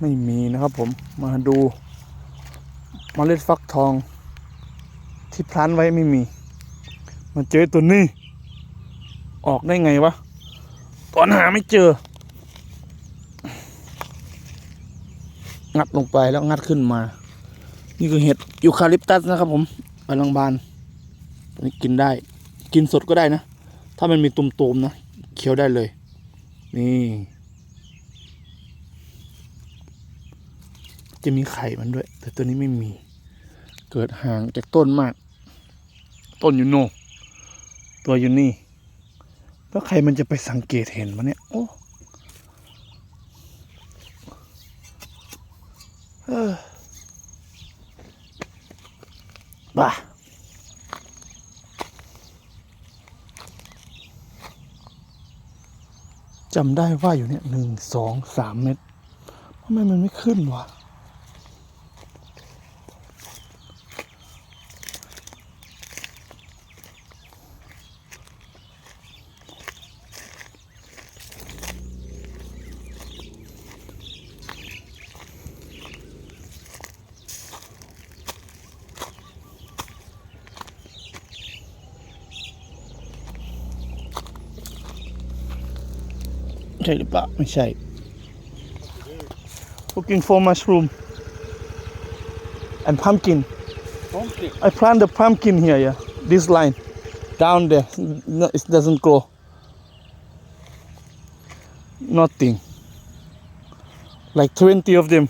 ไม่มีนะครับผมมาดูมเมล็ดฟักทอง ที่พลันไว้ไม่มี มาเจอตัวนี้ ออกได้ไงวะ ตอนหาไม่เจอ งัดลงไปแล้วงัดขึ้นมา นี่คือเห็ดยูคาลิปตัสนะครับผมใบลังบานตัวนี้กินได้ กินสดก็ได้นะ ถ้ามันมีตุ่มๆนะ เคี้ยวได้เลย นี่ จะมีไข่มันด้วย แต่ตัวนี้ไม่มี เกิดห่างจากต้นมาก ต้นอยู่โน่ตัวอยู่นี่ แล้วใครมันจะไปสังเกตเห็นวะเนี่ย โอ้เออบ้าจำได้ว่าอยู่เนี่ยหนึ่งสองสามเม็ดทำไมมันไม่ขึ้นวะ ใช่หรือเปล่าไม่ใช่ looking for mushroom and pumpkin Pumpkin. I plant the pumpkin here yeah this line down there no, it doesn't grow nothing like 20 of them